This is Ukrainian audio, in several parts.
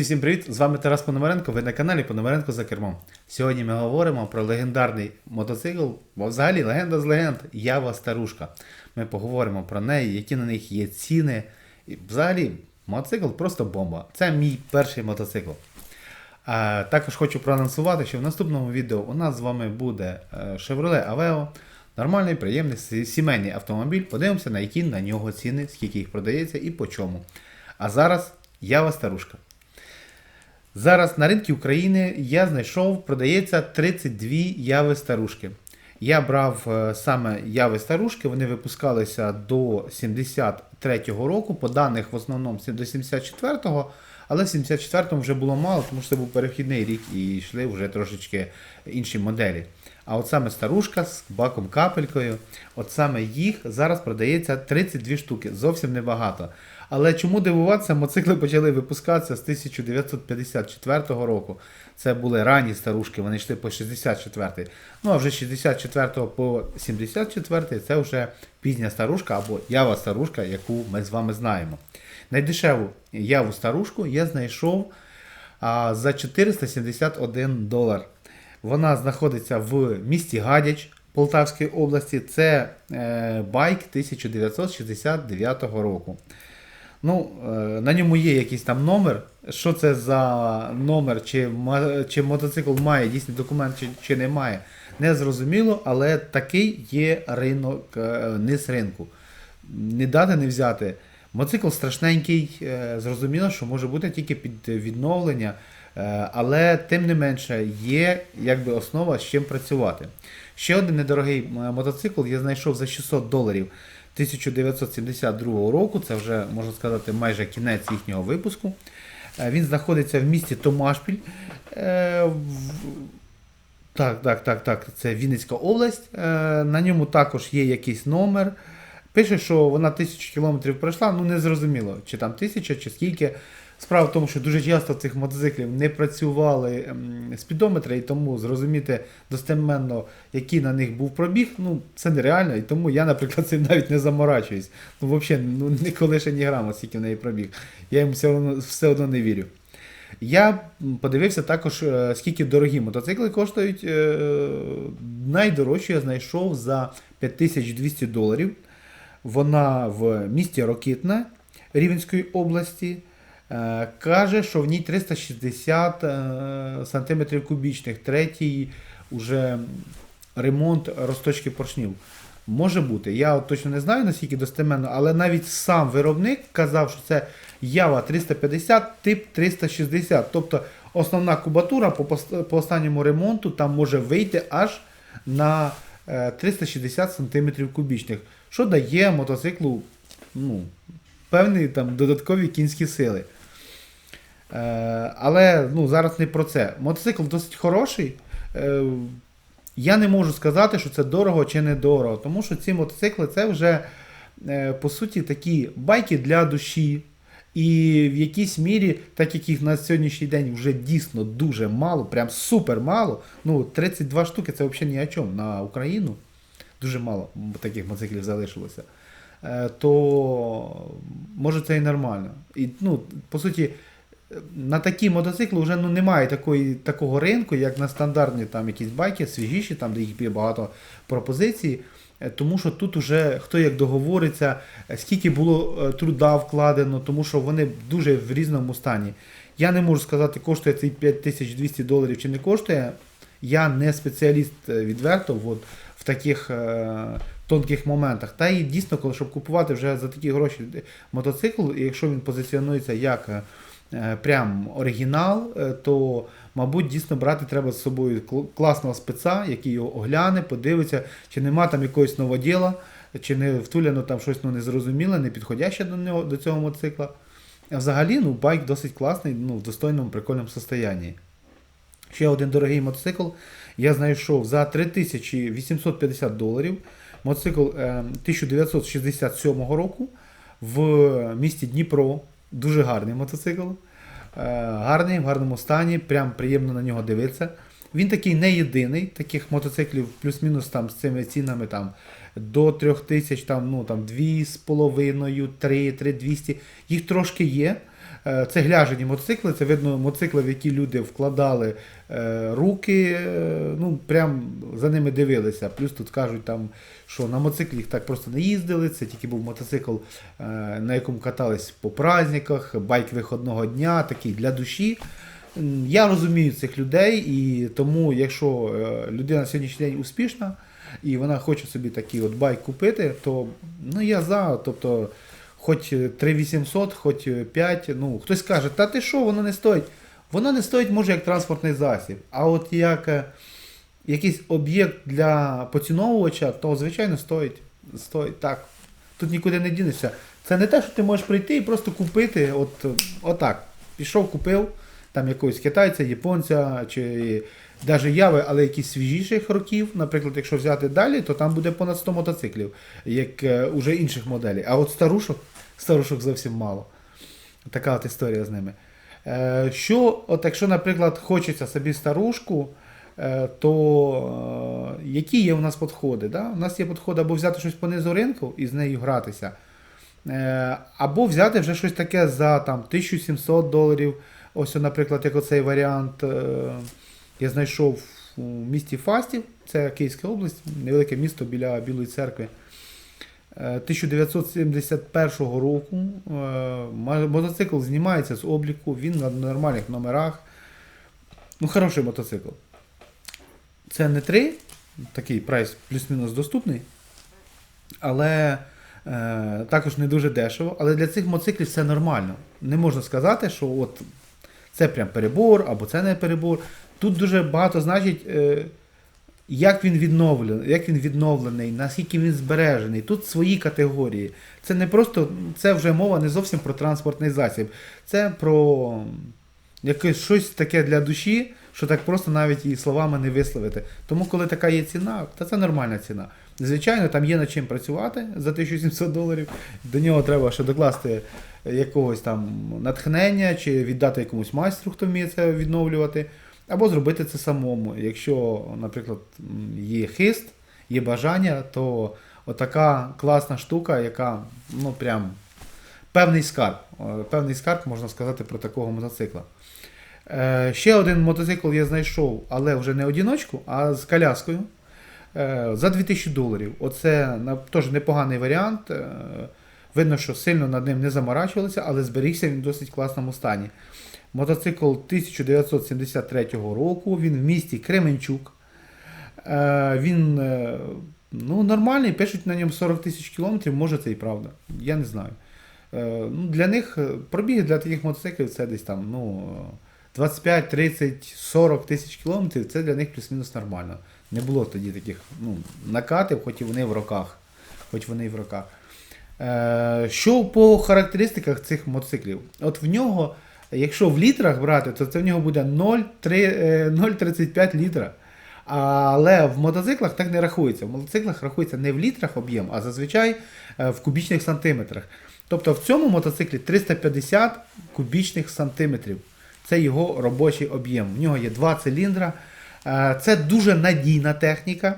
Всім привіт! З вами Тарас Пономаренко. Ви на каналі Пономаренко за кермом. Сьогодні ми говоримо про легендарний мотоцикл, бо взагалі легенда з легенд Ява Старушка. Ми поговоримо про неї, які на них є ціни. І взагалі, мотоцикл просто бомба. Це мій перший мотоцикл. А, також хочу проанонсувати, що в наступному відео у нас з вами буде е, Chevrolet Aveo. Нормальний, приємний сімейний автомобіль. Подивимося, на які на нього ціни, скільки їх продається і по чому. А зараз Ява Старушка. Зараз на ринку України я знайшов, продається 32 яви старушки. Я брав е, саме яви старушки, вони випускалися до 73-го року, по даних в основному до 74-го, але в 74-му вже було мало, тому що це був перехідний рік і йшли вже трошечки інші моделі. А от саме старушка з баком капелькою, от саме їх зараз продається 32 штуки, зовсім небагато. Але чому дивуватися, мотоцикли почали випускатися з 1954 року. Це були ранні старушки, вони йшли по 64-й. Ну а вже з 64 по 74 це вже пізня старушка або ява старушка, яку ми з вами знаємо. Найдешеву яву старушку я знайшов а, за 471 долар. Вона знаходиться в місті Гадяч Полтавської області. Це е, байк 1969 року. Ну, е, на ньому є якийсь там номер. Що це за номер, чи, чи мотоцикл має дійсний документ, чи, чи не має, не зрозуміло, але такий є ринок, е, низ ринку. Не дати, не взяти. Мотоцикл страшненький, е, зрозуміло, що може бути тільки під відновлення, але тим не менше є якби основа з чим працювати. Ще один недорогий е, мотоцикл я знайшов за 600 доларів 1972 року. Це вже можна сказати майже кінець їхнього випуску. Е, Він знаходиться в місті Томашпіль. Е, Так, так, так, так. Це Вінницька область. Е, На ньому також є якийсь номер. Пише, що вона тисячу кілометрів пройшла, ну не зрозуміло, чи там тисяча, чи скільки. Справа в тому, що дуже часто цих мотоциклів не працювали ем, спідометри, і тому зрозуміти достеменно, який на них був пробіг, ну це нереально. І тому я, наприклад, цим навіть не заморачуюсь. Ну, взагалі, ну ніколи ще ні грама, скільки в неї пробіг. Я їм все одно, все одно не вірю. Я подивився також, е, скільки дорогі мотоцикли коштують. Е, Найдорожчу я знайшов за 5200 доларів. Вона в місті Рокитне Рівненської області. Е, Каже, що в ній 360 е, сантиметрів кубічних. Третій уже ремонт розточки поршнів. Може бути. Я от точно не знаю наскільки достеменно, але навіть сам виробник казав, що це Ява 350, тип 360. Тобто основна кубатура по, останньому ремонту там може вийти аж на е, 360 см кубічних, що дає мотоциклу ну, певні там додаткові кінські сили. Е, але ну, зараз не про це. Мотоцикл досить хороший. Е, я не можу сказати, що це дорого чи не дорого, тому що ці мотоцикли це вже е, по суті такі байки для душі. І в якійсь мірі, так як їх на сьогоднішній день вже дійсно дуже мало, прям супер мало. Ну, 32 штуки це взагалі ні о чому на Україну. Дуже мало таких мотоциклів залишилося. То може це і нормально. І, ну, по суті, на такі мотоцикли вже ну, немає такої, такого ринку, як на стандартні там якісь байки, свіжіші, там, де їх є багато пропозицій. Е, Тому що тут уже хто як договориться, е, скільки було е, труда вкладено, тому що вони дуже в різному стані. Я не можу сказати, коштує цей 5200 доларів чи не коштує. Я не спеціаліст відверто от, в таких е, тонких моментах. Та і дійсно, коли щоб купувати вже за такі гроші мотоцикл, якщо він позиціонується як прям оригінал, е, то, мабуть, дійсно брати треба з собою класного спеца, який його огляне, подивиться, чи нема там якогось новоділа, чи не втуляно там щось ну, незрозуміле, не підходяще до нього до цього мотоцикла. А взагалі, ну, байк досить класний, ну, в достойному, прикольному состоянні. Ще один дорогий мотоцикл я знайшов за 3850 доларів. Мотоцикл е, 1967 року в місті Дніпро. Дуже гарний мотоцикл. Е, гарний, в гарному стані, прям приємно на нього дивитися. Він такий не єдиний, таких мотоциклів плюс-мінус там з цими цінами там до 3000, там, ну, там 2,5, 3, 3200. Їх трошки є. Е, Це гляжені мотоцикли, це видно мотоцикли, в які люди вкладали е, руки, е, ну прям за ними дивилися. Плюс тут кажуть, там, що на мотоциклі їх так просто не їздили. Це тільки був мотоцикл, на якому катались по праздниках, байк виходного дня, такий для душі. Я розумію цих людей, і тому, якщо людина на сьогоднішній день успішна і вона хоче собі такий от байк купити, то ну я за. Тобто, хоч 3800, хоч 5, ну хтось каже, та ти що, воно не стоїть. Воно не стоїть, може, як транспортний засіб. А от як е, якийсь об'єкт для поціновувача, то звичайно стоїть. Стоїть так. Тут нікуди не дінешся. Це не те, що ти можеш прийти і просто купити, от, отак. Пішов, купив там якогось китайця, японця чи навіть яви, але якісь свіжіших років. Наприклад, якщо взяти далі, то там буде понад 100 мотоциклів, як е, уже інших моделей. А от старушок, старушок зовсім мало. Така от історія з ними. Е, що, от якщо, наприклад, хочеться собі старушку, е, то які є у нас підходи? Да? У нас є підходи або взяти щось по низу ринку і з нею гратися, або взяти вже щось таке за там, 1700 доларів. Ось, наприклад, як оцей варіант я знайшов у місті Фастів, це Київська область, невелике місто біля Білої церкви. Е, 1971 року е, мотоцикл знімається з обліку, він на нормальних номерах. Ну, хороший мотоцикл. Це не 3, такий прайс плюс-мінус доступний, але е, також не дуже дешево. Але для цих мотоциклів це нормально. Не можна сказати, що от це прям перебор або це не перебор. Тут дуже багато значить, е, як він відновлений, як він відновлений, наскільки він збережений. Тут свої категорії. Це не просто, це вже мова не зовсім про транспортний засіб. Це про якесь щось таке для душі, що так просто навіть і словами не висловити. Тому, коли така є ціна, то це нормальна ціна. Звичайно, там є над чим працювати за 1700 доларів. До нього треба ще докласти якогось там натхнення чи віддати якомусь майстру, хто вміє це відновлювати, або зробити це самому. Якщо, наприклад, є хист, є бажання, то отака класна штука, яка ну прям певний скарб. Е, Певний скарб, можна сказати, про такого мотоцикла. Е, Ще один мотоцикл я знайшов, але вже не одіночку, а з коляскою. Е, За 2000 доларів. Оце теж непоганий варіант. Е, Видно, що сильно над ним не заморачувалися, але зберігся він в досить класному стані. Мотоцикл 1973 року, він в місті Кременчук. Е, Він ну, нормальний, пишуть на ньому 40 тисяч кілометрів, може це і правда. Я не знаю. Ну, для них пробіг для таких мотоциклів це десь там ну, 25, 30, 40 тисяч кілометрів, це для них плюс-мінус нормально. Не було тоді таких ну, накатів, хоч і вони в роках. Хоч вони в роках. Е, Що по характеристиках цих мотоциклів? От в нього, якщо в літрах брати, то це в нього буде 0,3, е, 0,35 літра. Але в мотоциклах так не рахується. В мотоциклах рахується не в літрах об'єм, а зазвичай е, в кубічних сантиметрах. Тобто в цьому мотоциклі 350 кубічних сантиметрів. Це його робочий об'єм. В нього є два циліндра. Е, Це дуже надійна техніка.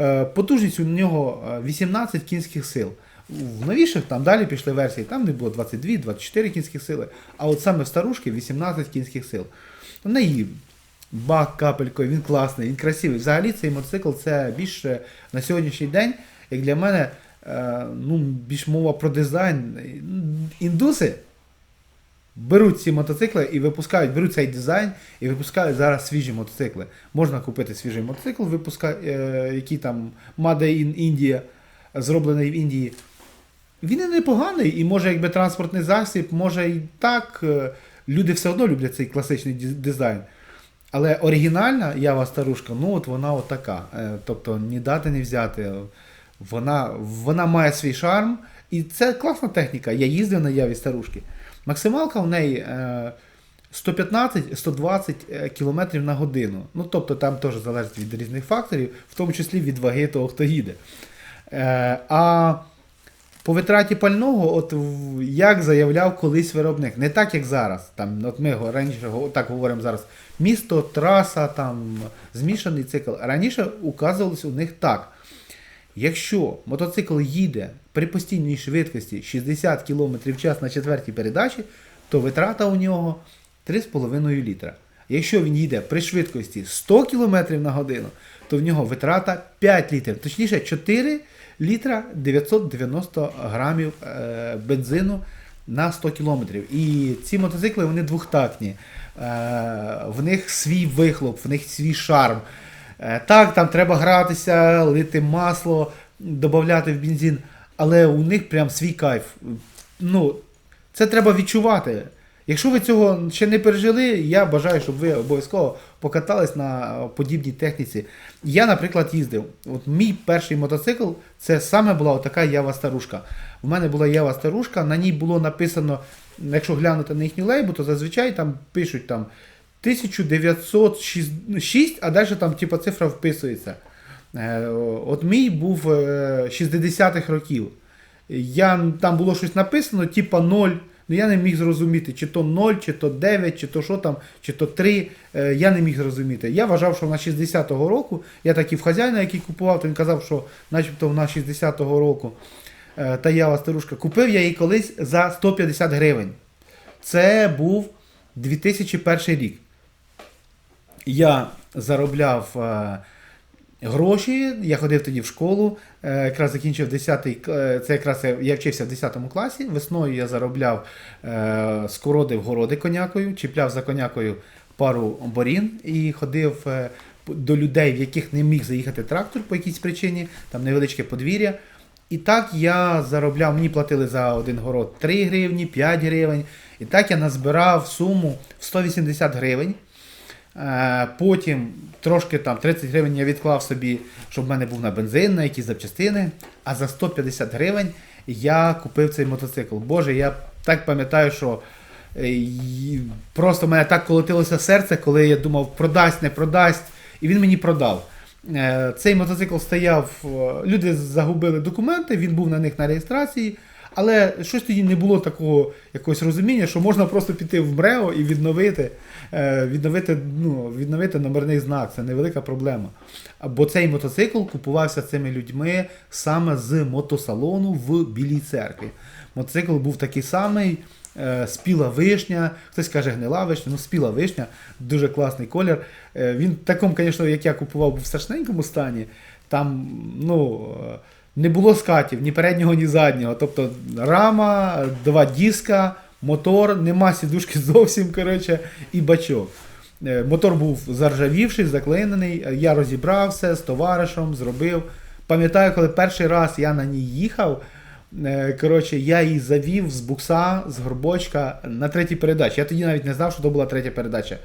Е, Потужність у нього е, 18 кінських сил. В новіших там далі пішли версії, там не було 22-24 кінських сили, а от саме в старушки 18 кінських сил. В неї бак капелькою, він класний, він красивий. Взагалі цей мотоцикл це більше на сьогоднішній день, як для мене, е, ну, більш мова про дизайн. Індуси беруть ці мотоцикли і випускають, беруть цей дизайн і випускають зараз свіжі мотоцикли. Можна купити свіжий мотоцикл, випуска, е, який там Made in India, зроблений в Індії. Він і непоганий, і може, якби транспортний засіб, може і так. е, Люди все одно люблять цей класичний дизайн. Але оригінальна Ява старушка, ну от вона от така. Е, Тобто ні дати не взяти. Вона, вона має свій шарм. І це класна техніка. Я їздив на Яві старушки. Максималка в неї е, 115-120 е, км на годину. Ну, тобто там теж залежить від різних факторів, в тому числі від ваги того, хто їде. Е, а по витраті пального, от як заявляв колись виробник, не так, як зараз. Там, от ми раніше так говоримо зараз. Місто, траса, там, змішаний цикл. Раніше указувалось у них так. Якщо мотоцикл їде при постійній швидкості 60 км в час на четвертій передачі, то витрата у нього 3,5 літра. Якщо він їде при швидкості 100 км на годину, то в нього витрата 5 літрів, точніше 4 літра 990 грамів е, бензину на 100 км. І ці мотоцикли вони двохтактні. Е, в них свій вихлоп, в них свій шарм. Е, Так, там треба гратися, лити масло, додати в бензин, але у них прям свій кайф. Ну, це треба відчувати. Якщо ви цього ще не пережили, я бажаю, щоб ви обов'язково покатались на подібній техніці. Я, наприклад, їздив. От мій перший мотоцикл це саме була така Ява старушка. У мене була Ява старушка, на ній було написано, якщо глянути на їхню лейбу, то зазвичай там пишуть там 1906, а далі там типу, цифра вписується. Е, От мій був е, 60-х років. Я, там було щось написано, типа 0. Ну я не міг зрозуміти, чи то 0, чи то 9, чи то що там, чи то 3. Е, я не міг зрозуміти. Я вважав, що вона 60-го року. Я так і в хазяїна, який купував, то він казав, що начебто вона 60-го року. Е, та ява старушка. Купив я її колись за 150 гривень. Це був 2001 рік. Я заробляв е, гроші, я ходив тоді в школу, е, якраз закінчив 10 е, це якраз я- вчився в 10 класі. Весною я заробляв, скородив городи конякою, чіпляв за конякою пару борін і ходив до людей, в яких не міг заїхати трактор по якійсь причині, там невеличке подвір'я. І так я заробляв, мені платили за один город 3 гривні, 5 гривень. І так я назбирав суму в 180 гривень. Е, Потім трошки там 30 гривень я відклав собі, щоб в мене був на бензин, на якісь запчастини. А за 150 гривень я купив цей мотоцикл. Боже, я так пам'ятаю, що е, просто в мене так колотилося серце, коли я думав, продасть, не продасть. І він мені продав. Е, Цей мотоцикл стояв, люди загубили документи, він був на них на реєстрації. Але щось тоді не було такого якогось розуміння, що можна просто піти в МРЕО і відновити, е, відновити, ну, відновити номерний знак. Це невелика проблема. Бо цей мотоцикл купувався цими людьми саме з мотосалону в Білій церкві. Мотоцикл був такий самий. е, Спіла вишня, хтось каже гнила вишня, ну спіла вишня, дуже класний колір. Е, Він такому, звісно, як я купував, був в страшненькому стані. Там, ну, не було скатів ні переднього, ні заднього. Тобто рама, два диска, мотор, нема сідушки зовсім, коротше, і бачок. Е, Мотор був заржавівший, заклинений. Е, Я розібрав все з товаришем, зробив. Пам'ятаю, коли перший раз я на ній їхав. е, Коротше, я її завів з букса, з горбочка на третій передачі. Я тоді навіть не знав, що то була третя передача.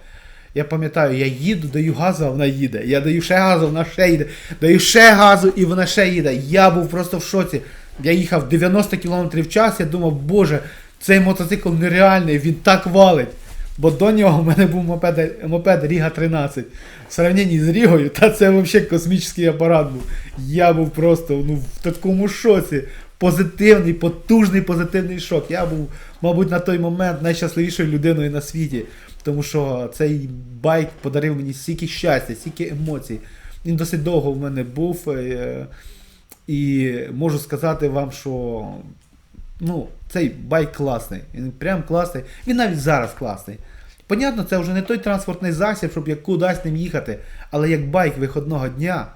Я пам'ятаю, я їду, даю газу, а вона їде. Я даю ще газу, вона ще їде. Даю ще газу, і вона ще їде. Я був просто в шоці. Я їхав 90 км в час, я думав, боже, цей мотоцикл нереальний, він так валить. Бо до нього в мене був мопед, мопед Ріга 13. В сравненні з Рігою, та це взагалі космічний апарат був. Я був просто ну, в такому шоці. Позитивний, потужний позитивний шок. Я був, мабуть, на той момент найщасливішою людиною на світі. Тому що цей байк подарив мені стільки щастя, стільки емоцій. Він досить довго в мене був. е, І можу сказати вам, що ну, цей байк класний. Він прям класний. Він навіть зараз класний. Понятно, це вже не той транспортний засіб, щоб як кудись ним їхати, але як байк виходного дня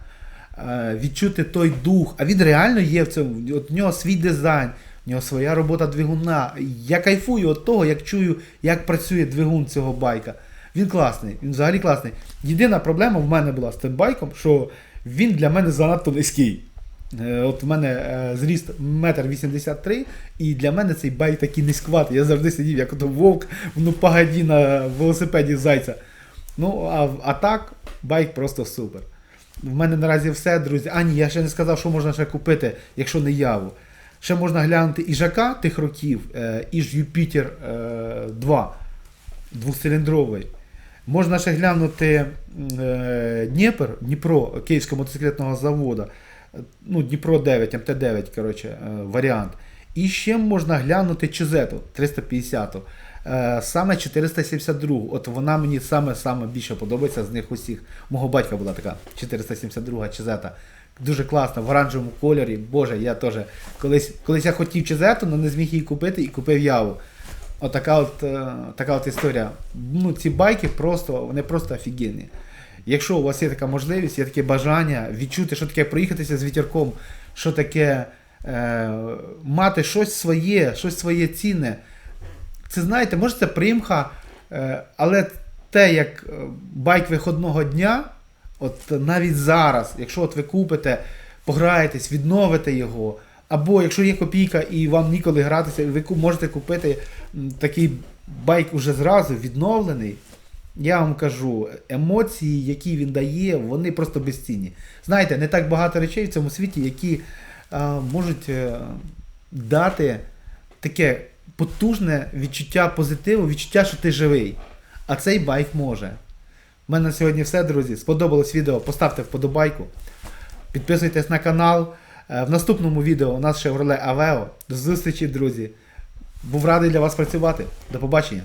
е, відчути той дух, а він реально є в цьому. От в нього свій дизайн, в нього своя робота двигуна. Я кайфую від того, як чую, як працює двигун цього байка. Він класний, він взагалі класний. Єдина проблема в мене була з тим байком, що він для мене занадто низький. Е, От в мене е, зріст 1,83 м, і для мене цей байк такий низькватий. Я завжди сидів, як ото вовк ну, погоді на велосипеді зайця. Ну, а, а так, байк просто супер. В мене наразі все, друзі. А ні, я ще не сказав, що можна ще купити, якщо не яву. Ще можна глянути іжака тих років, е, іж Юпітер е, 2 двохциліндровий. Можна ще глянути е, Дніпр, Дніпро Київського мотоциклетного заводу. Е, Ну, Дніпро 9, МТ9, коротше, е, варіант. І ще можна глянути Чизету 350. Е, Саме 472. От вона мені саме саме більше подобається з них усіх. Мого батька була така 472 Чизета. Дуже класна, в оранжевому кольорі. Боже, я теж колись, колись я хотів Чизету, але не зміг її купити і купив яву. Отака от, е, така от історія. Ну, ці байки просто, вони просто офігенні. Якщо у вас є така можливість, є таке бажання відчути, що таке проїхатися з вітерком, що таке е, мати щось своє, щось своє цінне. Це знаєте, може це примха, е, але те, як е, байк виходного дня, от навіть зараз, якщо от ви купите, пограєтесь, відновите його, або якщо є копійка і вам ніколи гратися, ви можете купити такий байк уже зразу відновлений. Я вам кажу, емоції, які він дає, вони просто безцінні. Знаєте, не так багато речей в цьому світі, які а, можуть е, дати таке потужне відчуття позитиву, відчуття, що ти живий. А цей байк може. У мене на сьогодні все, друзі. Сподобалось відео, поставте вподобайку. Підписуйтесь на канал. Е, В наступному відео у нас Chevrolet Aveo. До зустрічі, друзі. Був радий для вас працювати. До побачення.